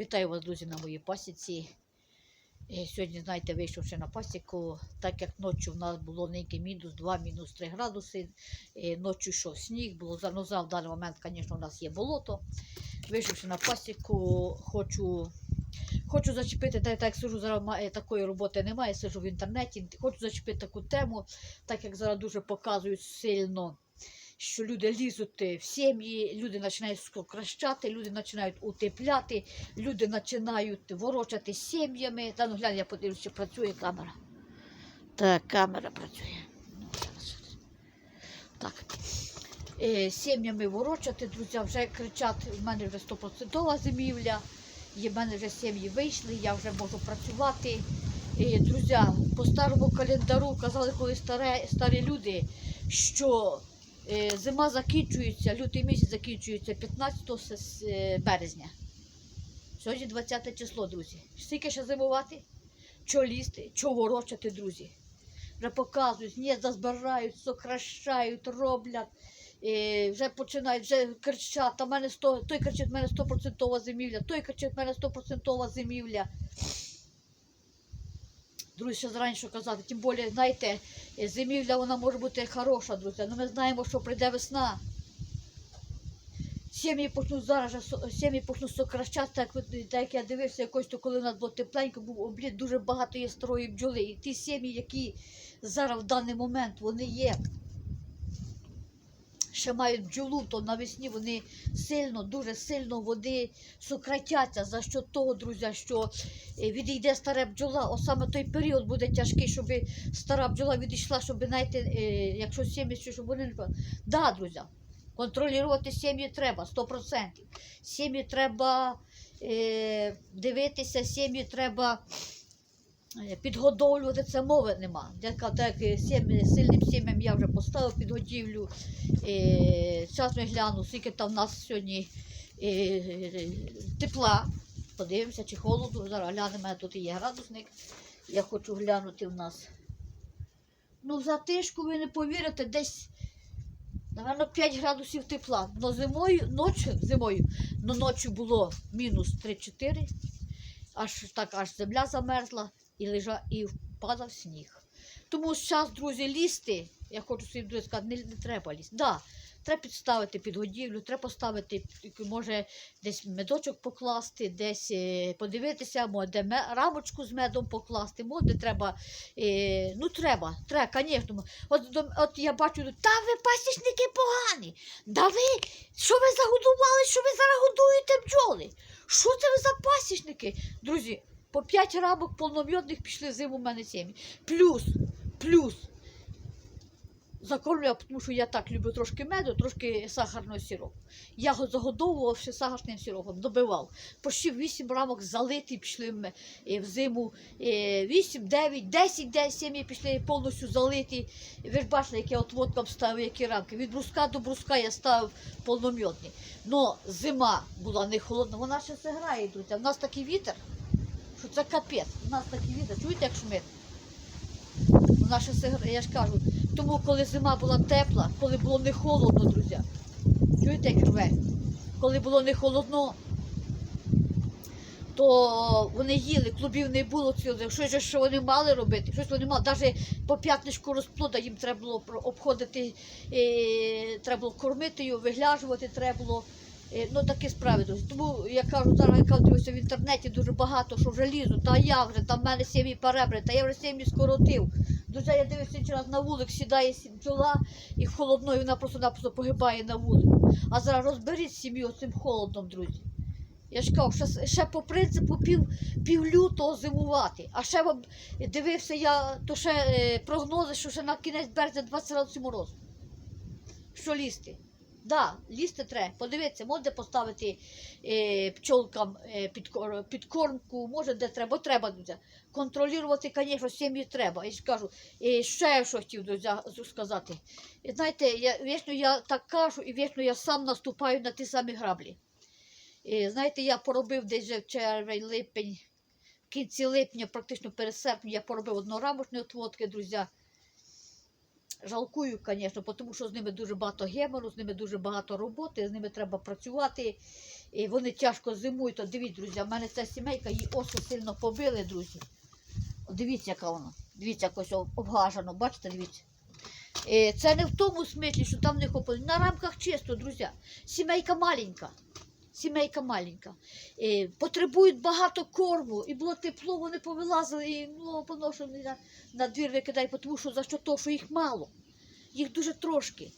Вітаю вас, друзі, на моїй пасіці. Е, Сьогодні, знаєте, вийшовши на пасіку, так як ночі в нас було ненький мінус 2, мінус 3 градуси. е, Ночі йшов сніг, було заноза. В даний момент, звісно, у нас є болото. Вийшовши на пасіку, хочу, хочу зачепити, так, так як сижу зараз е, такої роботи немає, сижу в інтернеті. Хочу зачепити таку тему, так як зараз дуже показують сильно що люди лізуть в сім'ї, люди починають сокращати, люди починають утепляти, люди починають ворочати сім'ями. Та ну глянь, я подивлюся, чи працює камера. Так, камера працює. Ну. Так. Е, сім'ями ворочати, друзі, вже кричать, в мене вже 100% зимівля, в мене вже сім'ї вийшли, я вже можу працювати. Е, друзі, по старому календару казали, коли старі люди, що Е, Зима закінчується, лютий місяць закінчується 15 с- с- е, березня. Сьогодні 20 число, друзі. Скільки ще зимувати? Чо лізти, чо ворочати, друзі? Вже показують, ні, зазбирають, сокращають, роблять. Е, вже починають, вже кричать, «Та мене 100, той кричить, в мене 100% зимівля, той кричить, в мене 100% зимівля. Друзі, ще казати, тим більше, знаєте, зимівля вона може бути хороша, друзі. але ми знаємо, що прийде весна. Сім'ї почнуть зараз, сім'ї почнуть сокращати, так, так як я дивився якось, то коли у нас було тепленько, був облід, дуже багато є старої бджоли. І ті сім'ї, які зараз в даний момент вони є, ще мають бджолу, то навесні вони сильно, дуже сильно вони сократяться. За що того, друзі, що е, відійде стара бджола, о саме той період буде тяжкий, щоб стара бджола відійшла, щоб знаєте, е, якщо сім'ї, що щоб вони не. Да, друзі, контролювати сім'ї треба 100%. Сім'ї треба е, дивитися, сім'ї треба. Е, Підгодовлювати це мови нема. Я так е, сильним сім'ям я вже поставив підгодівлю. Е, зараз ми гляну, скільки там в нас сьогодні е, тепла. Подивимося, чи холоду. Зараз глянемо, мене тут є градусник. Я хочу глянути в нас. Ну, за тишку ви не повірите, десь, напевно, 5 градусів тепла. Но зимою, ночі, зимою, но ночі було мінус 3-4, аж так аж земля замерзла і лежа, і впадав сніг. Тому зараз, друзі, лізти, я хочу своїм друзям сказати, не, не треба лізти. Да, треба підставити підгодівлю, треба поставити, може, десь медочок покласти, десь е, подивитися, може, рамочку з медом покласти, може, треба. Е, ну, треба, треба, звісно. От, от я бачу, та ви пасічники погані. Да ви, що ви загодували, що ви зараз годуєте бджоли? Що це ви за пасічники? Друзі, по 5 рамок повном'ядних пішли зиму в мене сім'ї. Плюс, плюс. Закормлював, тому що я так люблю трошки меду, трошки сахарного сиропу. Я його загодовував ще сахарним сиропом, добивав. Почти 8 рамок залиті пішли в ме- е, в зиму. е, 8, 9, 10, 10 сім'ї пішли повністю залиті. Ви ж бачили, як я от водком ставив, які рамки. Від бруска до бруска я ставив повном'ятний. Но зима була не холодна, вона ще все грає, друзі. У нас такий вітер, це капець. У нас такий вітер. Чуєте, як шумить? Ще все я ж кажу. Тому, коли зима була тепла, коли було не холодно, друзі. Чуєте, як рве? Коли було не холодно, то вони їли, клубів не було цілих. Щось що вони мали робити, щось вони мали. Навіть по п'ятничку розплода їм треба було обходити, е, треба було кормити його, вигляжувати треба було. Е, Ну, такі справи. Тому я кажу, зараз я кажу, дивлюся в інтернеті дуже багато, що вже лізуть, та я вже, там в мене сім'ї перебри, та я вже сім'ї скоротив. Друзі, я дивлюся раз на вулик, сідає сі- бджола і холодно, і вона просто-напросто погибає на вулику. А зараз розберіть сім'ю цим холодом, друзі. Я ж кажу, ще, ще по принципу пів, пів лютого зимувати. А ще дивився я, то ще е, прогнози, що ще на кінець березня 20 градусів морозу. Що лізти? Да, лізти треба. Подивитися, може поставити е, пчолкам е, підкор- підкормку, може де треба, бо треба друзі. Контролювати, звісно, сім'ї треба. І ж кажу, і ще я що хотів друзі, сказати. І знаєте, я, вічно я так кажу, і вічно я сам наступаю на ті самі граблі. І, знаєте, я поробив десь в червень, липень, в кінці липня, практично перед серпнем, я поробив однорамочні отводки, друзі. Жалкую, звісно, тому що з ними дуже багато гемору, з ними дуже багато роботи, з ними треба працювати. І вони тяжко зимують. От дивіться, друзі, в мене ця сімейка її осу сильно побили, друзі. От дивіться, яка вона. Дивіться, якось об- обгажено, бачите, дивіться. Е, Це не в тому смислі, що там не хопили. На рамках чисто, друзі. Сімейка маленька. Сімейка маленька. І Потребують багато корму. І було тепло, вони повилазили, і ну, поношені на, на двір викидай, тому що за що то, що їх мало. Їх дуже трошки.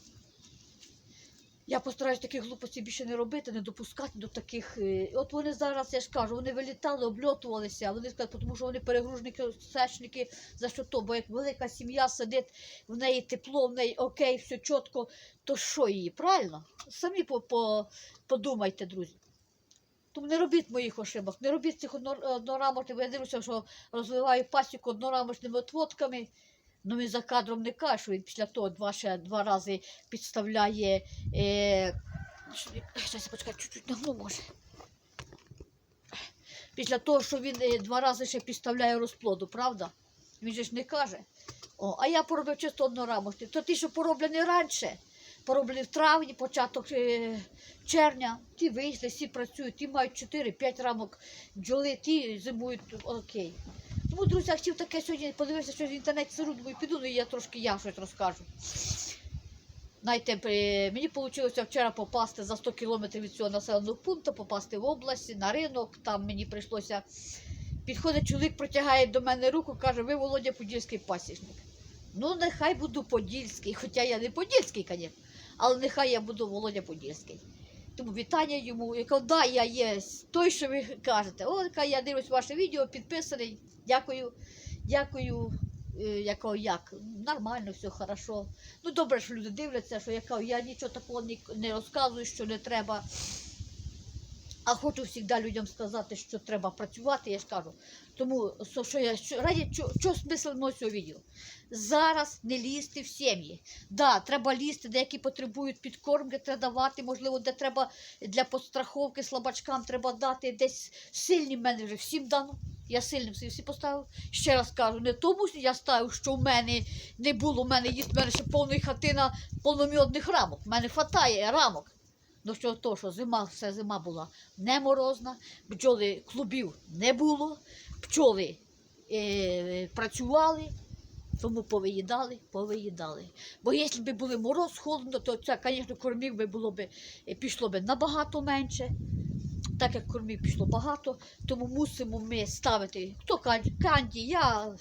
Я постараюсь таких глупостей більше не робити, не допускати до таких. е, От вони зараз, я ж кажу, вони вилітали, обльотувалися, вони сказали, тому що вони перегружники, сечники, за що то, бо як велика сім'я сидить, в неї тепло, в неї окей, все чітко, то що її, правильно? Самі по, по, подумайте, друзі. Тому не робіть моїх ошибок, не робіть цих одно- однорамочних, я дивлюся, що розвиваю пасіку однорамочними отводками. Ну він за кадром не каже, що він після того два, ще два рази підставляє. Е, щас, почекай, чуть-чуть нагну може. Після того, що він е, два рази ще підставляє розплоду, правда? Він же ж не каже. О, а я поробив чисто однорамочний. То ті, що пороблені раніше, пороблені в травні, початок е, червня, ті вийшли, всі працюють, ті мають 4-5 рамок бджоли, ті зимують окей. Тому, друзі, я хотів таке сьогодні подивився, що в інтернеті сижу, думаю, піду, ну і я трошки я щось розкажу. Знаєте, мені вийшло вчора попасти за 100 кілометрів від цього населеного пункту, попасти в область, на ринок, там мені прийшлося. Підходить чоловік, протягає до мене руку, каже, ви Володя Подільський пасічник. Ну, нехай буду Подільський, хоча я не Подільський, звісно, але нехай я буду Володя Подільський. Тому вітання йому. Я кажу, да, я є той, що ви кажете. О, яка я дивлюсь ваше відео, підписаний. Дякую, дякую. яко як? Нормально, все хорошо. Ну добре, що люди дивляться, що я кажу, я нічого такого не розказую, що не треба. А хочу завжди людям сказати, що треба працювати, я ж кажу. Тому що, я що, раді що, смисл цього відео? Зараз не лізти в сім'ї. Да, треба лізти, деякі потребують підкормки, треба давати, можливо, де треба для постраховки слабачкам треба дати десь сильні мене вже всім дано. Я сильним всі поставив. Ще раз кажу, не тому я ставив, що в мене не було, в мене є в мене ще повна хатина повномьодних рамок. В мене хватає рамок. Ну що то, що зима, все зима була не морозна, бджоли клубів не було, пчоли е, працювали, тому повиїдали, повиїдали. Бо якщо б були мороз, холодно, то це, звісно, кормів би було б, е, пішло б набагато менше. Так як кормів пішло багато, тому мусимо ми ставити хто канді, я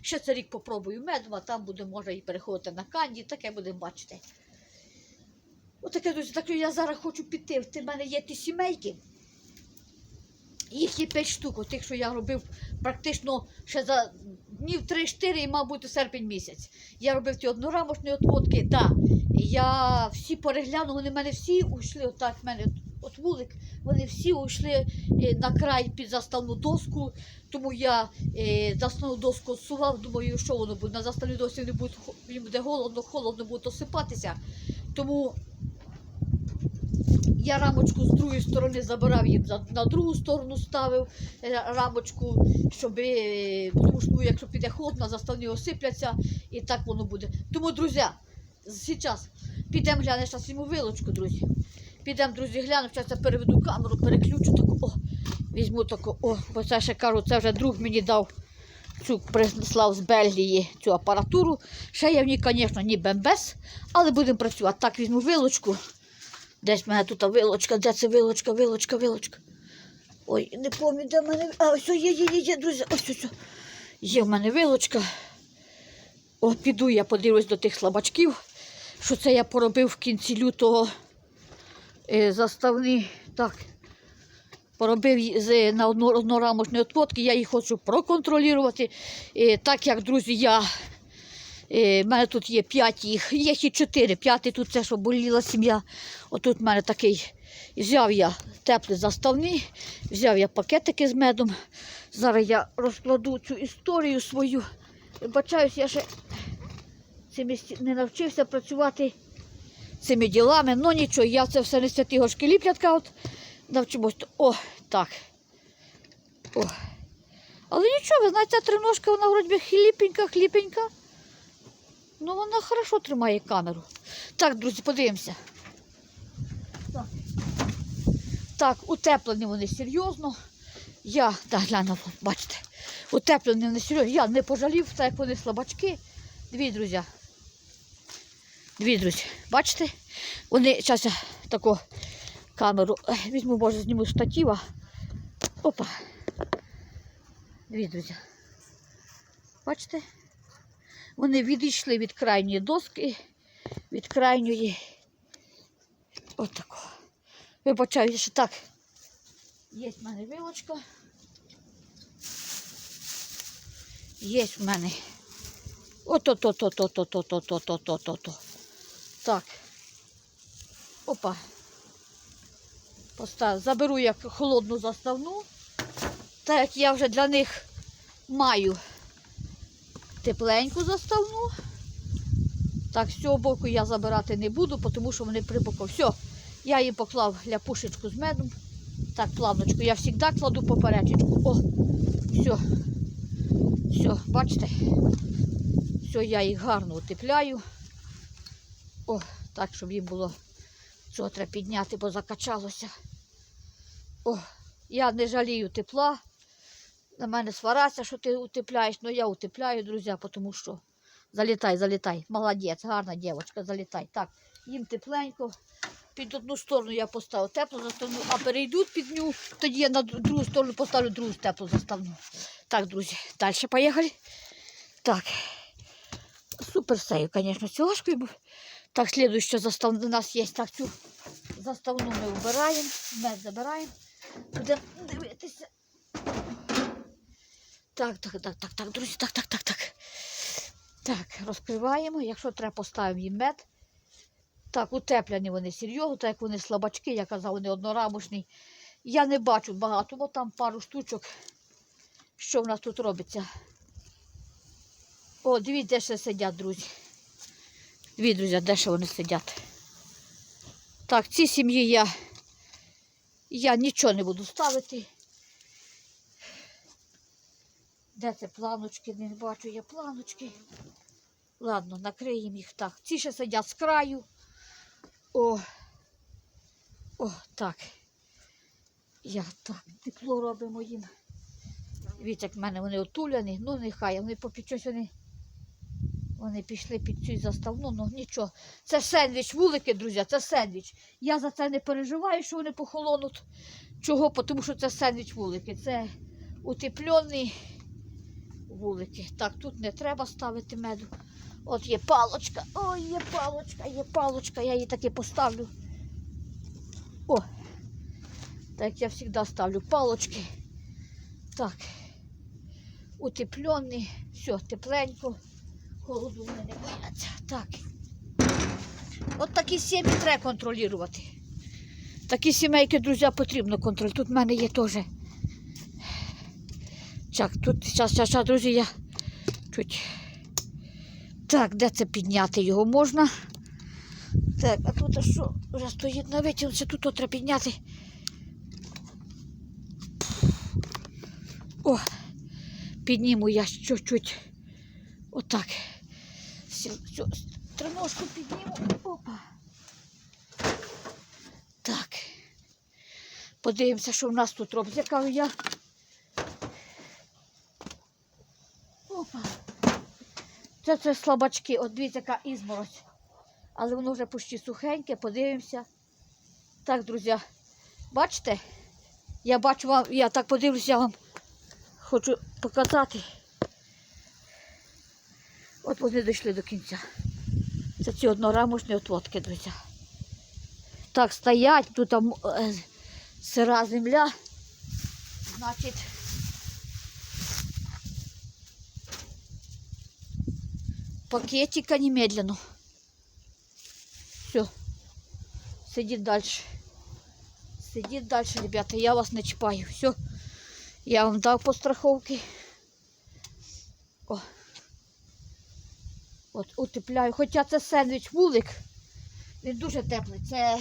ще цей рік попробую медом, там буде, може, і переходити на канді, таке будемо бачити. Отаке, друзі, так я зараз хочу піти. В мене є ті сімейки. Їх є 5 штук, тих, що я робив практично ще за днів 3-4 і, мав бути серпень місяць. Я робив ті однорамочні отводки, да. Я всі переглянула, вони в мене всі ушли, отак, в мене от, вулик, вони всі ушли е, на край під заставну доску, тому я е, заставну доску сував, думаю, що воно буде. На заставній досі не буде, їм буде голодно, холодно буде осипатися. Тому я рамочку з другої сторони забирав їм на другу сторону ставив е, рамочку, щоб, тому що ну, якщо піде холодно, заставні осипляться і так воно буде. Тому, друзі, зараз підемо глянемо, зараз візьму вилочку, друзі. Підемо, друзі, глянемо, зараз я переведу камеру, переключу таку, о, візьму таку, о, бо це ще кажу, це вже друг мені дав цю прислав з Бельгії цю апаратуру. Ще я в ній, звісно, ні бембес, але будемо працювати. Так, візьму вилочку. Десь в мене тут вилочка, де це вилочка, вилочка, вилочка. Ой, не пам'ятаю, де в мене. А, ось є, є, є, є, друзі. Ось ось. Є в мене вилочка. О, піду я подивлюсь до тих слабачків, що це я поробив в кінці лютого е, заставні. Так. Поробив з, на одно, однорамочні отводки, я їх хочу проконтролювати. Е, так як, друзі, я Е, в мене тут є п'ять їх, є ще чотири. П'ятий тут це, що боліла сім'я. Отут в мене такий. Взяв я теплі заставні, взяв я пакетики з медом. Зараз я розкладу цю історію свою. Бачаюсь, я ще цими не навчився працювати цими ділами. Ну нічого, я це все не святі горшки ліплятка. От навчимось. О, так. О. Але нічого, ви знаєте, ця триножка, вона вроді хліпенька, хліпенька. Ну, вона хорошо тримає камеру. Так, друзі, подивимося. Так, утеплені вони серйозно. Я, так, гляну, бачите, утеплені вони серйозно. Я не пожалів, так як вони слабачки. Дві, друзі. Дві, друзі. Бачите? Вони, зараз я таку камеру візьму, може, зніму штатива. Опа. Дві, друзі. Бачите? Вони відійшли від крайньої доски, від крайньої. Отако. Вибачаю, що так. Є в мене вилочка. Є в мене. Ото-то-то-то-то-то-то-то-то-то-то. Так. Опа. Постав. Заберу як холодну заставну. Так як я вже для них маю тепленьку заставну. Так, з цього боку я забирати не буду, тому що вони прибоку. Все, я їм поклав ляпушечку з медом. Так, плавночку. Я завжди кладу поперечечку. О, все. Все, бачите? Все, я їх гарно утепляю. О, так, щоб їм було. Цього треба підняти, бо закачалося. О, я не жалію тепла. На мене свараться, що ти утепляєш, але я утепляю, друзі, тому що залітай, залітай. Молодець, гарна дівчинка, залітай. Так, їм тепленько. Під одну сторону я поставив теплу заставну, а перейдуть під ню, тоді я на другу сторону поставлю другу теплу заставну. Так, друзі, далі поїхали. Так. Супер сею, звісно, цілашкою. бо- Так, слідуюча заставна у нас є. Так, цю заставну ми вбираємо, мед забираємо. Будемо дивитися. Так, так, так, так, так, друзі, так, так, так, так. Так, розкриваємо. Якщо треба, поставимо їм мед. Так, утеплені вони серйозно, так як вони слабачки, я казав, вони однорамочні. Я не бачу багато, бо там пару штучок. Що в нас тут робиться? О, дивіться, де ще сидять, друзі. Дві, друзі, де ще вони сидять. Так, ці сім'ї я, я нічого не буду ставити. Де це планочки? Не бачу я планочки. Ладно, накриємо їх так. Ці ще сидять з краю. О, о, так. Я так, тепло робимо їм. Дивіться, як в мене вони отуляні. Ну, нехай, вони попід щось вони. Вони пішли під цю заставну, ну нічого. Це сендвіч, вулики, друзі, це сендвіч. Я за це не переживаю, що вони похолонуть. Чого? Тому що це сендвіч вулики. Це утеплені вулики. Так, тут не треба ставити меду. От є палочка. Ой, є палочка, є палочка, я її таки поставлю. О! Так я завжди ставлю палочки. Так. Утеплені. Все, тепленько. Холоду вони не бояться. Так. От такі сім'ї треба контролювати. Такі сімейки, друзі, потрібно контролювати. Тут в мене є теж. Так, тут зараз, зараз, зараз, друзі, я. Так, де це підняти його можна? Так, а тут що? Вже стоїть на витягнуться, тут треба підняти. О, підніму я чуть-чуть. Отак. Тримошку підніму. Опа. Так. Подивимося, що в нас тут робиться. Кажу я. Опа. Це, це слабачки. От дивіться, яка ізморозь. Але воно вже почти сухеньке, подивимося. Так, друзі, бачите? Я бачу вам, я так подивлюся, я вам хочу показати. От вони дійшли до кінця. Це ці однорамочні отводки, друзі. Так, стоять, тут там е, сира земля. Значить, пакетика немедленно. Все. Сидіть далі. Сидіть далі, ребята, я вас не чіпаю. Все. Я вам дав по страховці. О. От утепляю. Хоча це сендвіч вулик. Він дуже теплий. Це.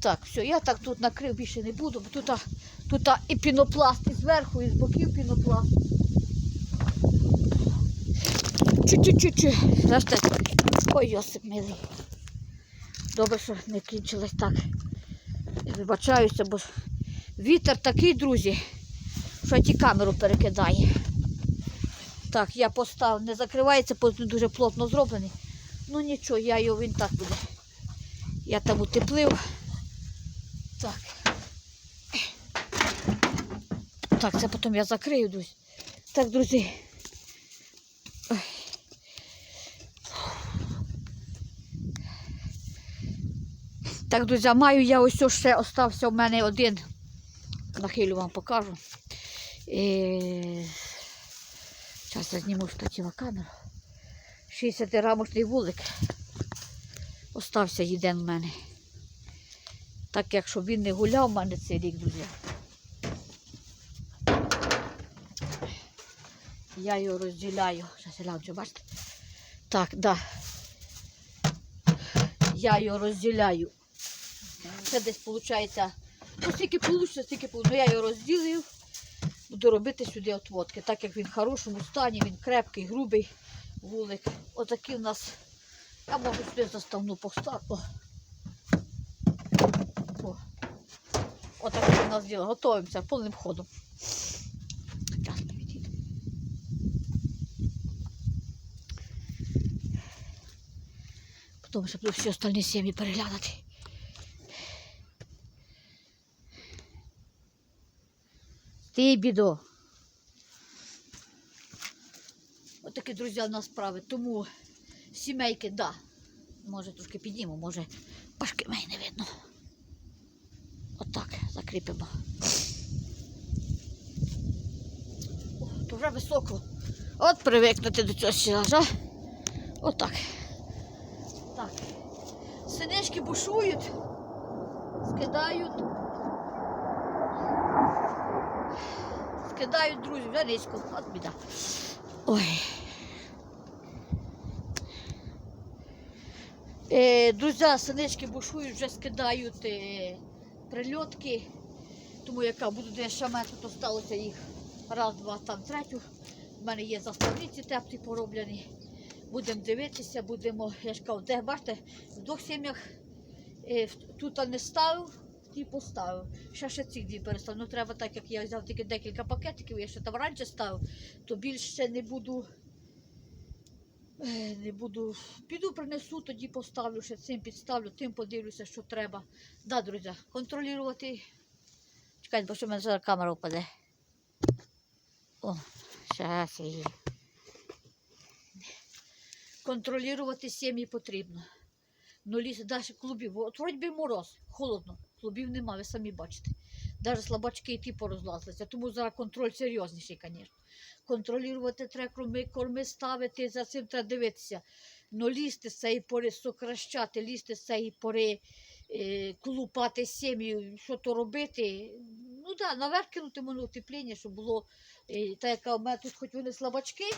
Так, все, я так тут накрив більше не буду, бо тут, тут і пінопласт, і зверху, і з боків пінопласт. Чу-чу-чу-чу. Знаєте, ой, Йосип милий. Добре, що не кінчилось так. Вибачаюся, бо вітер такий, друзі, що ті камеру перекидає. Так, я поставив, не закривається, бо дуже плотно зроблений. Ну нічого, я його він так буде. Я там утеплив. Так. Так, це потім я закрию, друзі. Так, друзі. Ой. Так, друзі, маю я ось ще остався в мене один. Нахилю вам покажу. Зараз я зніму штатива камеру. 60-рамочний вулик. Остався один в мене. Так як щоб він не гуляв в мене цей рік, друзі. Я його розділяю. Зараз я гляну, бачите? Так, да. Я його розділяю. Це десь виходить. Ну, скільки вийде, стільки вийде. Ну, я його розділив. Буду робити сюди отводки. Так як він в хорошому стані, він крепкий, грубий вулик. Отакий у нас. Я можу сюди заставну поставити. О. О. Отакий у нас діло. Готуємося повним ходом. Потім ще буду всі остальні сім'ї переглянути. Ти бідо. Отакі, друзі, у нас справи. Тому сімейки, да. Може трошки підніму, може пашки мені не видно. Отак закріпимо. О, то вже високо. От привикнути до цього сілажа. Отак. Так. Синички бушують, скидають. Скидають, друзі, вже низько. От біда. Ой. Е, друзі, синички бушують, вже скидають е, прильотки. Тому яка буду де ще менше, то сталося їх раз, два, там третю. У мене є заставниці теплі пороблені. Будемо дивитися, будемо, я ж кажу, де бачите, в двох сім'ях е, тут не ставив, ті поставив. Ще ще ці дві переставив. Ну треба так, як я взяв тільки декілька пакетиків, я ще там раніше ставив, то більше не буду. Не буду. Піду принесу, тоді поставлю, ще цим підставлю, тим подивлюся, що треба. Да, друзі, контролювати. Чекайте, бо що в мене зараз камера впаде. О, зараз її. Контролювати сім'ї потрібно. Ну, ліс, далі клубів. От би мороз, холодно, клубів нема, ви самі бачите. Навіть слабачки і ті порозлазилися, тому зараз контроль серйозніший, звісно. Контролювати треба корми, корми ставити, за цим треба дивитися. Ну, лізти з цієї пори, сокращати, лізти з цієї пори, е, клупати сім'ю, що то робити. Ну так, да, наверх кинути воно утепління, щоб було, е, так як у мене тут хоч вони слабачки,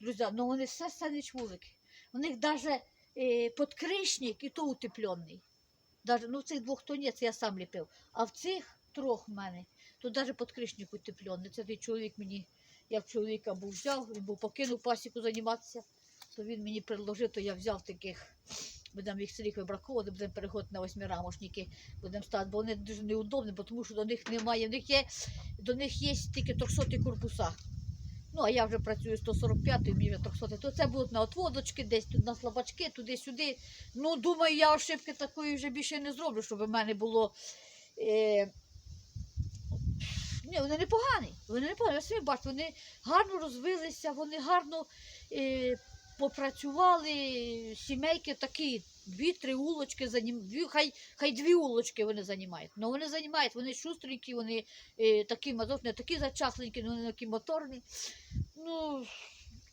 друзі, але вони все санич вулики. У них навіть е, подкришник і то утеплений. Даже, ну, цих двох то я сам ліпив. А в цих трьох в мене, то навіть подкришник утеплений. Це той чоловік мені, як чоловіка був взяв, він був покинув пасіку займатися, то він мені предложив, то я взяв таких. Будемо їх селік вибраковувати, будемо переходити на восьмирамошники, будемо ставити, бо вони дуже неудобні, тому що до них немає. В них є, до них є тільки 300 корпуса. Ну, а я вже працюю 145 мені вже 300 то це будуть на отводочки, десь тут на слабачки, туди-сюди. Ну, думаю, я ошибки такої вже більше не зроблю, щоб у мене було. Е... Ні, вони непогані. Вони непогані. Ви самі бачите, вони гарно розвилися, вони гарно е... попрацювали. Сімейки такі, дві-три улочки занім... дві, хай, хай дві улочки вони займають. Ну вони займають, вони шустренькі, вони е... такі мазов, не такі зачахленькі, але вони такі моторні. Ну,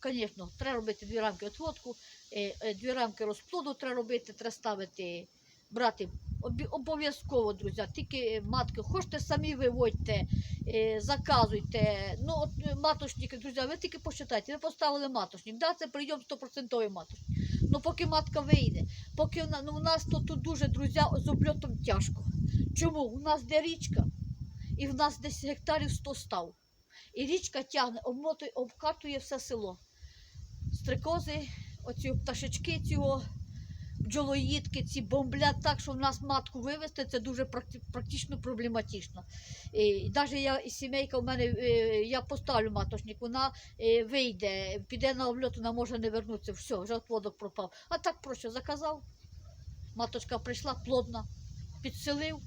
звісно, треба робити дві рамки отводку, е, е, дві рамки розплоду треба робити, треба ставити, брати обов'язково, друзі. Тільки матки, хочете самі виводьте, е, заказуйте. Ну, от е, маточники, друзі, ви тільки посчитайте, ви поставили маточник. Да, це прийом 100% маточник. Ну, поки матка вийде, поки вона, ну, у нас то тут дуже, друзі, з обльотом тяжко. Чому? У нас де річка, і в нас десь гектарів 100 став. І річка тягне, обмотує, обкатує все село. Стрикози, оці пташечки цього, бджолоїдки, ці бомблять так, що в нас матку вивезти, це дуже практи- практично проблематично. І навіть я сімейка в мене, е, я поставлю маточник, вона е, вийде, піде на обльот, вона може не вернутися, все, вже отводок пропав. А так проще заказав. Маточка прийшла плодна, підселив.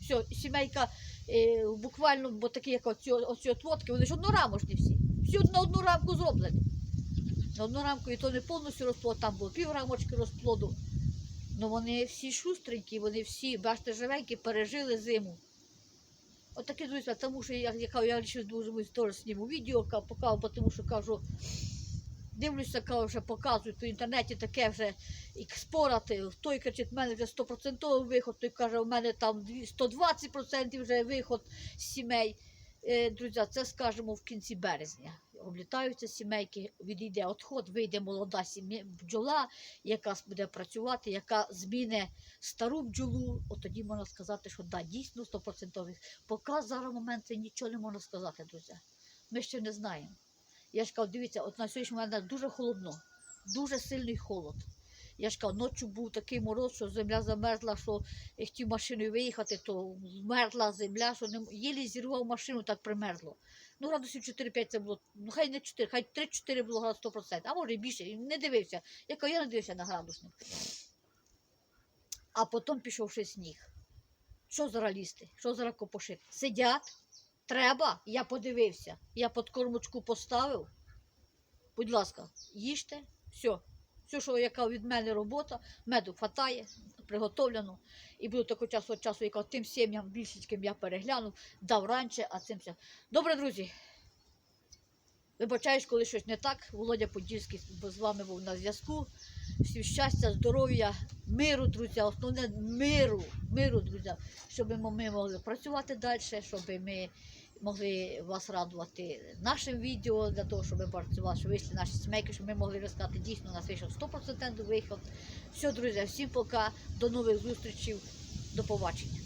Все, сімейка е, буквально, бо такі, як оці, оці отводки, вони ж однорамочні всі. Всі на одну рамку зроблені. На одну рамку і то не повністю розплод, там було пів рамочки розплоду. Ну вони всі шустренькі, вони всі, бачите, живенькі, пережили зиму. От такі друзі, тому що я, я, я ще теж зніму відео, ка- покажу, тому що кажу, дивлюся, кажу, вже показують по інтернеті таке вже і спорати. Той кричить, в мене вже 100% виход, той каже, у мене там дві- 120% вже виход з сімей. Е, Друзі, це скажемо в кінці березня. Облітаються сімейки, відійде відход, вийде молода сім'я бджола, яка буде працювати, яка зміне стару бджолу. От тоді можна сказати, що да, дійсно 100%. Поки зараз момент це нічого не можна сказати, друзі. Ми ще не знаємо. Я ж кажу, дивіться, от на сьогоднішній момент дуже холодно, дуже сильний холод. Я ж кажу, ночі був такий мороз, що земля замерзла, що я хотів машиною виїхати, то змерзла земля, що не єлі зірвав машину, так примерзло. Ну, градусів 4-5 це було, ну хай не 4, хай 3-4 було градус 100%, а може і більше, не дивився. Я кажу, я не дивився на градусник. А потім пішов ще сніг. Що зараз лізти? Що зараз копошити? Сидять, треба, я подивився. Я під кормочку поставив. Будь ласка, їжте, все. Все, що яка від мене робота, меду хватає, приготовлено. І буду такого часу від часу, яка тим сім'ям більшечким я переглянув, дав раніше, а цим все. Добре, друзі. Вибачаюсь, коли щось не так. Володя Подільський з вами був на зв'язку. Всім щастя, здоров'я, миру, друзі, основне миру, миру, друзі, щоб ми могли працювати далі, щоб ми могли вас радувати нашим відео, для того, щоб ми працювали, щоб вийшли наші смейки, щоб ми могли розказати, дійсно у нас вийшов 100% виход. Все, друзі, всім пока, до нових зустрічей, до побачення.